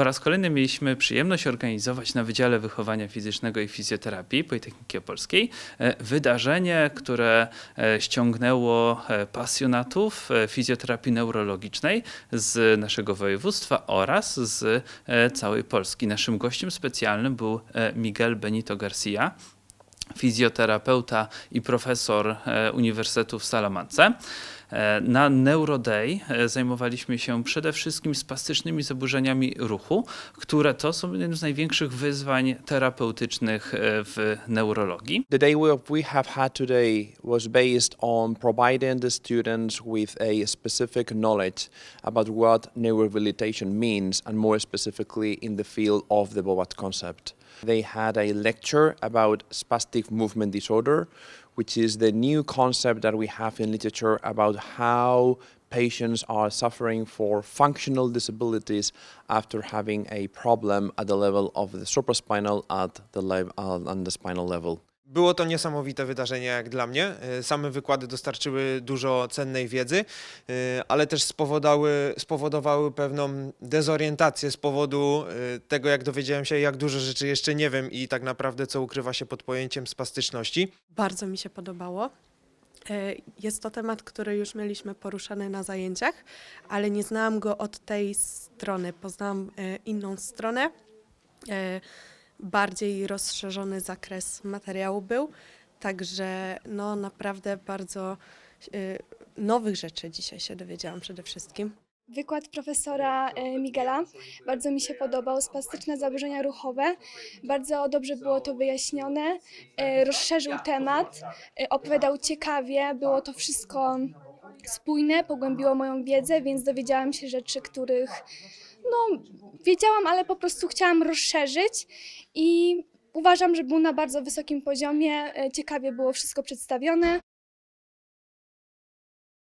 Po raz kolejny mieliśmy przyjemność organizować na Wydziale Wychowania Fizycznego i Fizjoterapii Politechniki Opolskiej e, wydarzenie, które e, ściągnęło e, pasjonatów fizjoterapii neurologicznej z naszego województwa oraz z całej Polski. Naszym gościem specjalnym był Miguel Benito Garcia fizjoterapeuta i profesor Uniwersytetu w Salamance. E, Na Neuroday e, zajmowaliśmy się przede wszystkim spastycznymi zaburzeniami ruchu, które to są jednym z największych wyzwań terapeutycznych e, w neurologii. The day we have had today was based on providing the students with a specific knowledge about what neurorehabilitation means, and more specifically in the field of the BOAT concept. They had a lecture about spastic movement disorder, which is the new concept that we have in literature about how patients are suffering for functional disabilities after having a problem at the level of the supraspinal at the level uh, on the spinal level. Było to niesamowite wydarzenie jak dla mnie. E, Same wykłady dostarczyły dużo cennej wiedzy, e, ale też spowodowały, spowodowały pewną dezorientację z powodu e, tego, jak dowiedziałem się, jak dużo rzeczy jeszcze nie wiem i tak naprawdę co ukrywa się pod pojęciem spastyczności. Bardzo mi się podobało. Jest to temat, który już mieliśmy poruszany na zajęciach, ale nie znałam go od tej strony. Poznałam inną stronę. Bardziej rozszerzony zakres materiału był, także no naprawdę bardzo e, nowych rzeczy dzisiaj się dowiedziałam przede wszystkim. Wykład profesora e, Miguela bardzo mi się podobał. Spastyczne zaburzenia ruchowe. Bardzo dobrze było to wyjaśnione. E, Rozszerzył temat, opowiadał ciekawie. Było to wszystko spójne, pogłębiło moją wiedzę, więc dowiedziałam się rzeczy, których no, wiedziałam, ale po prostu chciałam rozszerzyć i uważam, że był na bardzo wysokim poziomie. E, Ciekawie było wszystko przedstawione.